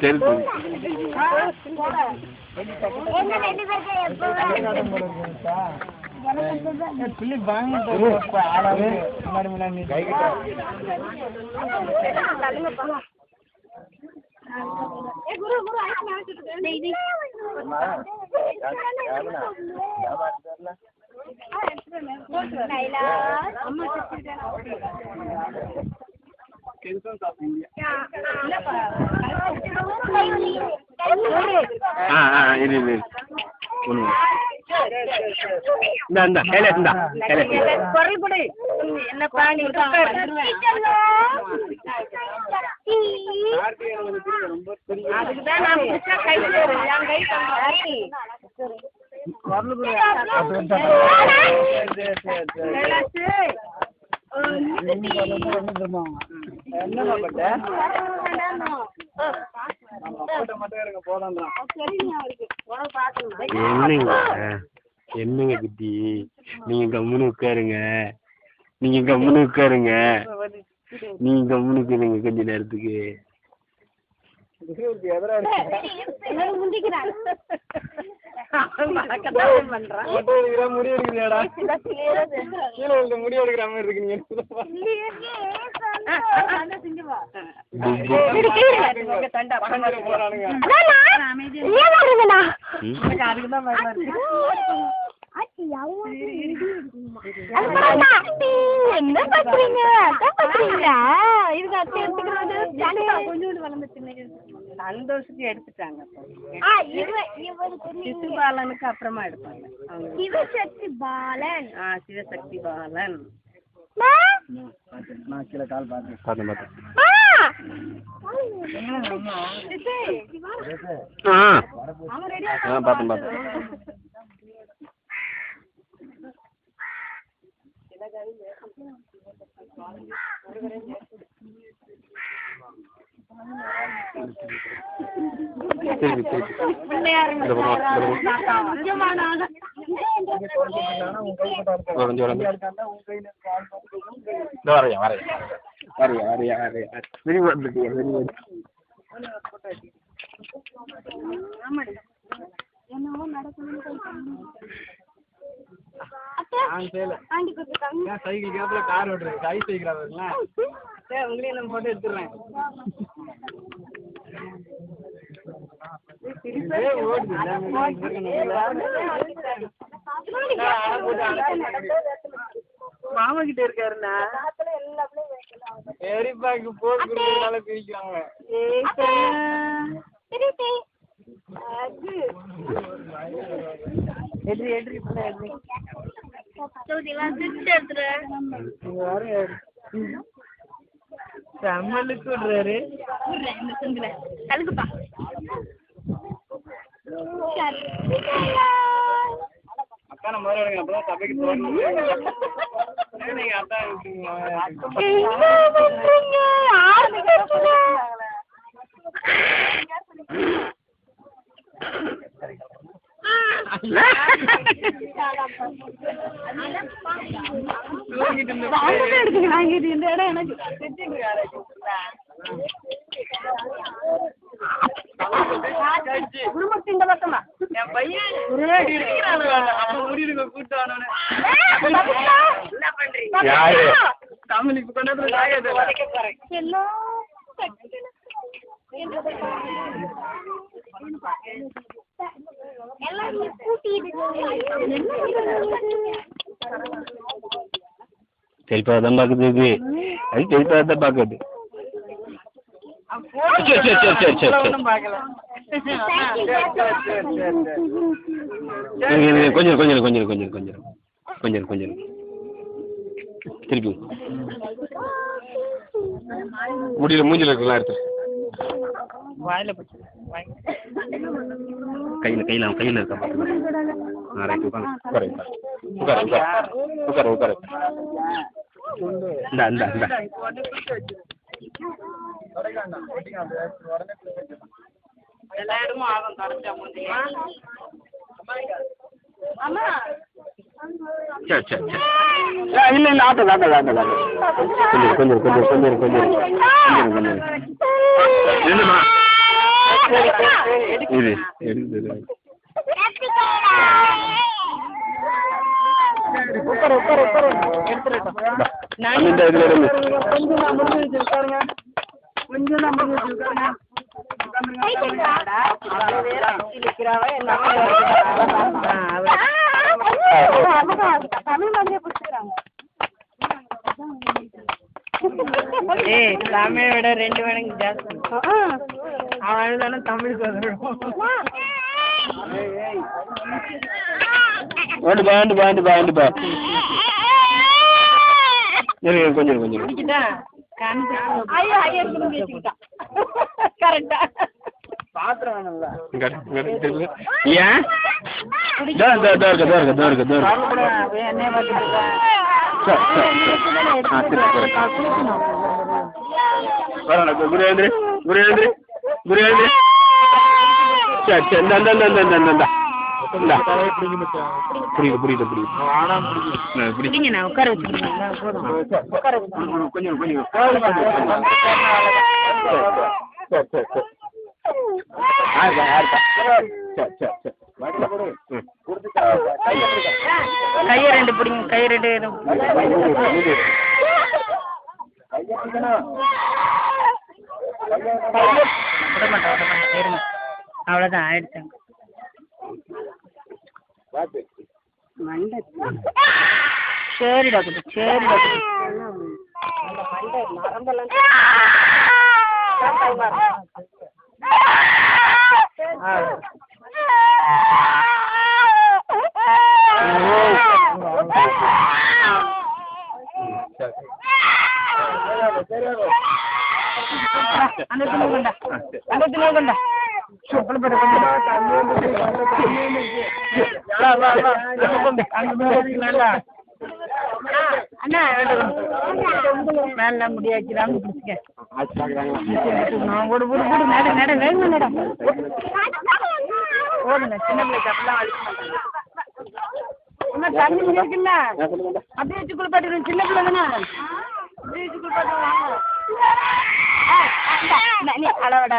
తెలుసు పిల్లి బాగుంటుంది మరి నన్ను ஆடாது முன்னாடி முன்னாடி ஆ ஆ இரு இரு. ஒன்று இந்தா இந்தா கையில இந்தா கையில என்னமா பட்ட? என்னங்க? என்னங்க குட்டி? நீங்க கம்முன்னு உட்காருங்க. நீங்க கம்முன்னு உட்காருங்க. நீங்க கம்முன்னு உட்காருங்க கொஞ்ச நேரத்துக்கு. என்னோட முந்திக்கிறான். முடி எடுக்கிறீடா கீழே விழுந்து முடி எடுக்கிற மாதிரி இருக்கு நீங்க போறானுங்க. ம்? என்ன பண்றீங்க? அதான் பண்றீங்களா இதுக்கு அத்தை எடுத்துக்கிறது கொஞ்சோண்டு வளர்ந்துச்சு சந்தோஷத்துக்கு எடுத்துட்டாங்க ஆ இவ இவருக்கு சிசுபாலனுக்கு அப்புறமா எடுப்பாங்க. சிவசக்தி பாலன். ஆ சிவசக்தி பாலன். மா? நான் கீழே கால் பார்த்தேன் பார்த்தேன் பார்த்தேன் மா ஆ ஆ. பார்த்தேன் பார்த்தேன் திருப்பி திருப்பி இந்த பக்கம், இந்த பக்கம். கொஞ்சம் உடம்பு. இந்த நான் ஏன் சைக்கிள் கேப்ல கார் ஓட்டுறேன் கை சைக்கிள் வருங்களா சரி உங்களையும் நம்ம போட்டு எடுத்துடுறேன். மாமா கிட்ட இருக்காருண்ணா. பெரியப்பாக்கு போட்டு கொடுக்கறதுனால பிரிக்கிறாங்க. எட்ரி எட்ரி செம்மலுக்கு விடுறாரு. கழுகுப்பா அக்கா நம்ம வர எடுங்க அப்பதான் சபைக்கு போகணும் நீங்க இந்த இடம் எனக்கு குடும்பத்து இந்த பக்கமா? என் பையன் தமிழ் கொண்டாந்து எல்லாம் செழிப்பாக தான் பார்க்குது இது. அது செழிப்பாக தான் பார்க்குது. சரி, சரி, சரி, சரி, சரி, சரி. கொஞ்சம் கொஞ்சம் கொஞ்சம் கொஞ்சம் கொஞ்சம் கொஞ்சம் கொஞ்சம் திருப்பி முடியல மூஞ்சில இருக்கலாம் எடுத்து வாயில கையில் கையில் அவன் கையில் இருக்கா பார்த்துக்கலாம் ஆ ரைட் உட்காரு உட்காரு உட்காரு உட்காரு உட்காரு உட்காரு இந்தா இந்தா இந்தா. எல்லா இடமும் ஆகும் தொடச்சா முடியுமா அம்மா சரி சரி. சரி இல்லை இல்லை ஆட்டோ ஆட்டோ ஆட்டோ ஆட்டோ. கொஞ்சம் கொஞ்சம் கொஞ்சம் கொஞ்சம் கொஞ்சம் கொஞ்சம் கொஞ்சம் என்னம்மா இது எடுக்குது உட்காரு உட்காரு உட்காரு. இருந்து. கொஞ்சம் நான் முடிஞ்சு உட்காருங்க. தமிழ் மாதிரியே பிடிச்சிக்கிறாங்க ஏய் ரெண்டு மடங்கு ஜாஸ்தி. அவன் அழுதானே தமிழுக்கு வந்துடும் வேண்டு பா வேண்டு பா வேண்டு பா வேண்டு பா. இருங்க கொஞ்சம் கொஞ்சம். ஏன் குரு குரு. எழுந்திரி சரி சரி இந்த இந்த இந்த இந்த இந்த இந்த. புரியுது புரியுது புரியுது. பிடிங்க நான் உட்கார கொஞ்சம் கொஞ்சம் சரி சரி சரி. ஆயிருப்பா ஆயிருப்பா சரி. சரி சரி ம். கையை ரெண்டு பிடிங்க கை ரெண்டு இது. விட மாட்டேன் விட மாட்டேன் இருங்க அவ்வளோதான் ஆயிடுச்சாங்க. சரி டாக்டர். சரி டாக்டர். துணி கொண்டா அந்த போட்டு கொண்டா அண்ணா மேல முடியாச்சுடாம பிடிச்சிக்க. போடு போடு போடு நட நட வேகமா நட ஓடுங்க சின்ன பிள்ளைக்கு அப்பெல்லாம் வலிக்க மாட்டாங்க. அம்மா தண்ணி இருக்குல்ல? அப்படியே வச்சு குளிப்பாட்டிடுவோம் சின்ன பிள்ளை தானே? அப்படியே வச்சு குளிப்பாட்டுவோம் வாங்க. ஆ, அளவோட